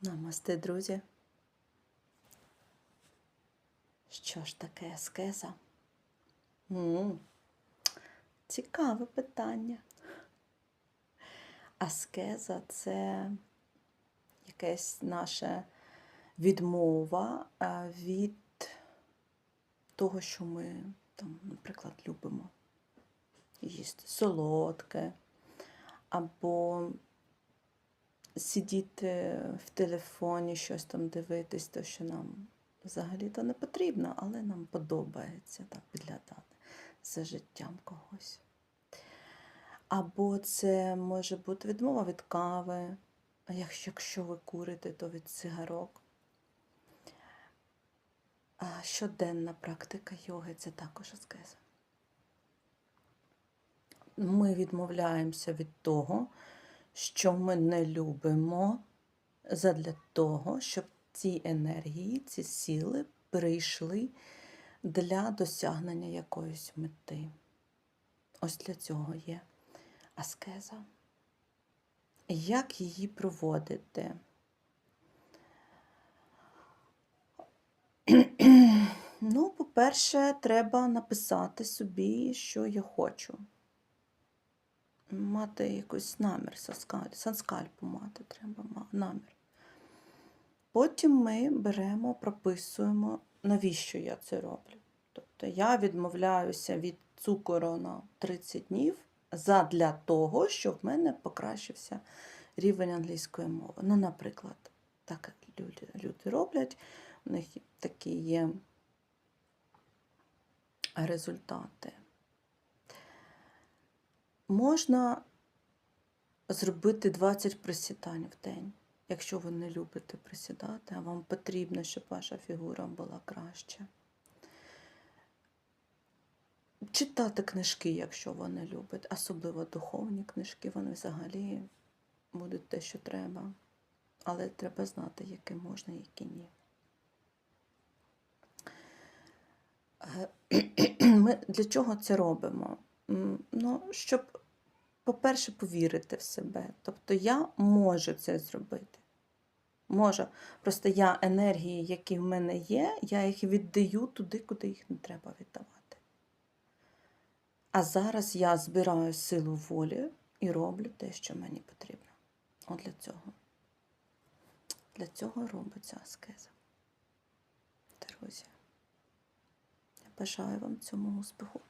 Намасте, друзі. Що ж таке аскеза? м Цікаве питання. Аскеза це якась наша відмова е, від того, що ми, там, наприклад, любимо їсти солодке, або сидіти в телефоні, щось там дивитись, то що нам взагалі-то не потрібно, але нам подобається так підглядати за життям когось. Або це може бути відмова від кави, якщо ви курите, то від цигарок. А щоденна практика йоги це також аскеза. Ми відмовляємося від того, що ми не любимо, задля того, щоб ці енергії, ці сили прийшли для досягнення якоїсь мети. Ось для цього є аскеза. Як її проводити? Ну, по-перше, треба написати собі, що я хочу. Мати якийсь намір, санскальпу мати треба намір. Потім ми беремо, прописуємо, навіщо я це роблю. Тобто я відмовляюся від цукору на 30 днів задля того, щоб в мене покращився рівень англійської мови. Ну, наприклад, так як люди, люди роблять, у них такі є результати. Можна зробити 20 присідань в день, якщо ви не любите присідати, а вам потрібно, щоб ваша фігура була краща. Читати книжки, якщо ви не любите, особливо духовні книжки, вони взагалі будуть те, що треба. Але треба знати, які можна, які ні. Е, Ми для чого це робимо? Ну, щоб, по-перше, повірити в себе. Тобто я можу це зробити. Можу. Просто я енергії, які в мене є, я їх віддаю туди, куди їх не треба віддавати. А зараз я збираю силу волі і роблю те, що мені потрібно. От для цього. Для цього робиться аскеза. Друзі. Я бажаю вам цьому успіху.